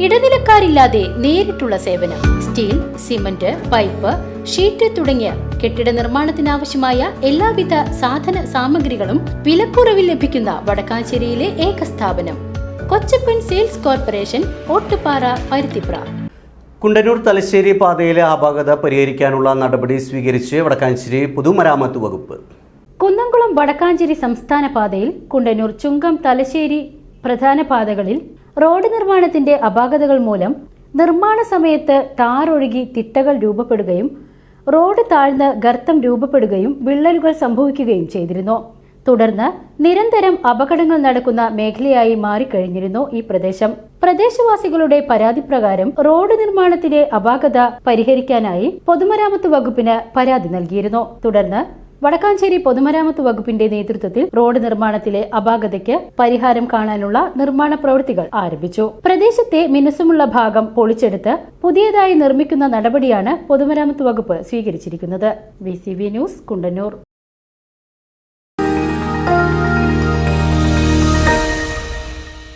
ഇടനിലക്കാരില്ലാതെ നേരിട്ടുള്ള സേവനം steel cement pipe sheet തുടങ്ങിയ കെട്ടിട നിർമ്മാണത്തിനാവശ്യമായ എല്ലാവിധ സാധന സാമഗ്രികളും വിലക്കുറവിൽ ലഭിക്കുന്ന വടക്കാഞ്ചേരിയിലെ ഏക സ്ഥാപനം കൊച്ചപ്പൻ സെയിൽസ് കോർപ്പറേഷൻ ഓട്ടുപാറ പരുത്തിപ്ര. കുണ്ടന്നൂർ തലശ്ശേരി പാതയിലെ അപാകത പരിഹരിക്കാനുള്ള നടപടി സ്വീകരിച്ച് വടക്കാഞ്ചേരി പൊതുമരാമത്ത് വകുപ്പ്. കുന്നംകുളം വടക്കാഞ്ചേരി സംസ്ഥാന പാതയിൽ കുണ്ടന്നൂർ ചുങ്കം തലശ്ശേരി പ്രധാന പാതകളിൽ റോഡ് നിർമ്മാണത്തിന്റെ അപാകതകൾ മൂലം നിർമ്മാണ സമയത്ത് ഒഴുകി തിട്ടകൾ രൂപപ്പെടുകയും റോഡ് താഴ്ന്ന് ഗർത്തം രൂപപ്പെടുകയും വിള്ളലുകൾ സംഭവിക്കുകയും ചെയ്തിരുന്നു. തുടർന്ന് നിരന്തരം അപകടങ്ങൾ നടക്കുന്ന മേഖലയായി മാറിക്കഴിഞ്ഞിരുന്നു ഈ പ്രദേശം. പ്രദേശവാസികളുടെ പരാതി പ്രകാരം റോഡ് നിർമ്മാണത്തിലെ അപാകത പരിഹരിക്കാനായി പൊതുമരാമത്ത് വകുപ്പിന് പരാതി നൽകിയിരുന്നു. തുടർന്ന് വടക്കാഞ്ചേരി പൊതുമരാമത്ത് വകുപ്പിന്റെ നേതൃത്വത്തിൽ റോഡ് നിർമ്മാണത്തിലെ അപാകതയ്ക്ക് പരിഹാരം കാണാനുള്ള നിർമ്മാണ പ്രവൃത്തികൾ ആരംഭിച്ചു. പ്രദേശത്തെ മിനുസമുള്ള ഭാഗം പൊളിച്ചെടുത്ത് പുതിയതായി നിർമ്മിക്കുന്ന നടപടിയാണ് പൊതുമരാമത്ത് വകുപ്പ് സ്വീകരിച്ചിരിക്കുന്നത്. V news Kundannoor